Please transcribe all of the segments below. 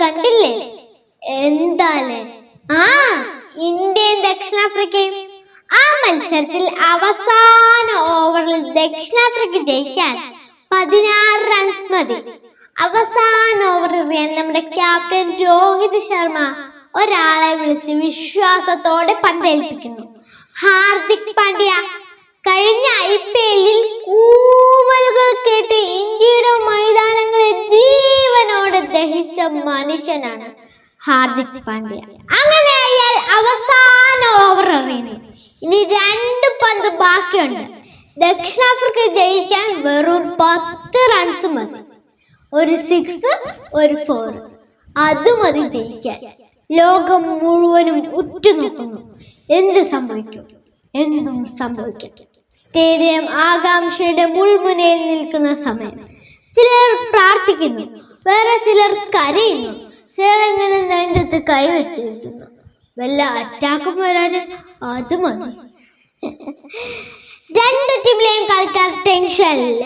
കണ്ടില്ലേ? എന്താലേ? ആ ഇന്ത്യയും ദക്ഷിണാഫ്രിക്കയും. ആ മത്സരത്തിൽ അവസാന ഓവറിൽ ദക്ഷിണാഫ്രിക്ക ജയിക്കാൻ പതിനാറ് റൺസ് മതി. അവസാന ഓവറിൽ നമ്മുടെ ക്യാപ്റ്റൻ രോഹിത് ശർമ്മ ഒരാളെ വിളിച്ച് വിശ്വാസത്തോടെ പന്തേൽപ്പിക്കുന്നു ഹാർദിക് പാണ്ഡ്യ കഴിഞ്ഞ ഐ പി മനുഷ്യനാണ്. ഹാർദിക് പാണ്ഡ്യ. അങ്ങനെ അയാൾ അവസാന ഓവർ എറിയുന്നു. ഇനി രണ്ട് പന്ത് ബാക്കിയുണ്ട്. ദക്ഷിണാഫ്രിക്ക ജയിക്കാൻ വെറും പത്ത് റൺസ് മതി. ഒരു സിക്സ് ഒരു ഫോർ അത് മതി ജയിക്കാൻ. ലോകം മുഴുവനും ഉറ്റുനോക്കുന്നു. എന്ത് സംഭവിക്കും? എന്നും സംഭവിക്കും. സ്റ്റേഡിയം ആകാംക്ഷയുടെ മുൾമുനയിൽ നിൽക്കുന്ന സമയം. ചിലർ പ്രാർത്ഥിക്കുന്നു വേറെ ചിലർ കരയുന്നു. ചിലർ ഇങ്ങനെ നെഞ്ചത്ത് കൈവച്ചിരിക്കുന്നു വല്ല അറ്റാക്കും വരാന് അത് മതി. രണ്ട് ടീമിലെയും കളിക്കാർ ടെൻഷൻ ഇല്ല.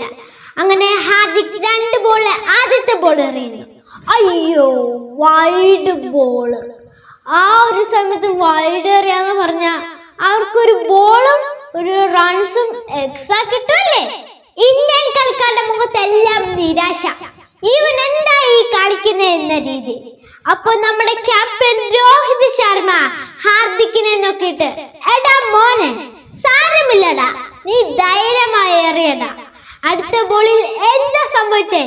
അങ്ങനെ ഹാർദിക് രണ്ട് ബോൾ ആദ്യത്തെ ബോൾ എറിയുന്നു. അയ്യോ വൈഡ് ബോൾ ആ ഒരു സമയത്ത് വൈഡ് എറിയാന്ന് പറഞ്ഞ അവർക്കൊരു ബോളും ഒരു റൺസും എക്സ്ട്രാ കിട്ടുമല്ലേ ഇന്ത്യൻ കളിക്കാരുടെ മുഖത്തെല്ലാം നിരാശ. ഇവൻ എന്താ ഈ കളിക്കുന്നത് എന്ന രീതി. അപ്പൊ നമ്മുടെ ക്യാപ്റ്റൻ രോഹിത് ശർമ്മ ഹാർദിക്കിനെ നോക്കിയിട്ട് എടാ മോനെ സാരമില്ലടാ നീ ധൈര്യമായി എറിയടാ. അടുത്ത ബോളിൽ എന്താ സംഭവിച്ചേ?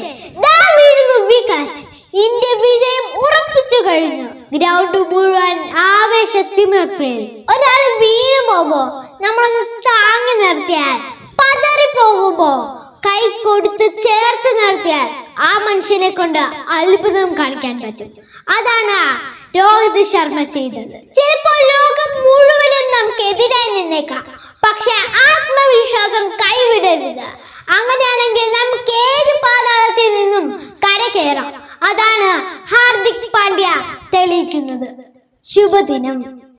ദാ വീഴുന്നു വിക്കറ്റ് ഇന്ത്യ വിജയം ഉറപ്പിച്ചു കഴിഞ്ഞു. ഗ്രൗണ്ട് മുഴുവൻ ആവേശത്തിമിർപ്പിൽ. ഒരാൾ വീണു പോകുമ്പോ നമ്മളൊന്ന് താങ്ങി നിർത്തിയാൽ. പതറി പോകുമ്പോ കൈ കൊടുത്ത് ചേർത്ത് നിർത്തിയാൽ. മനുഷ്യനെ കൊണ്ട് അത്ഭുതം കാണിക്കാൻ പറ്റും. അതാണ് രോഹിത് ശർമ്മ ചെയ്തത്. ചിലപ്പോൾ ലോകം മുഴുവനും നമുക്ക് എതിരായി നിന്നേക്കാം. പക്ഷെ ആത്മവിശ്വാസം കൈവിടരുത്. അങ്ങനെയാണെങ്കിൽ നമുക്ക് ഏത് പാതാളത്തിൽ നിന്നും കര കയറാം. അതാണ് ഹാർദിക് പാണ്ഡ്യ തെളിയിക്കുന്നത്. ശുഭദിനം.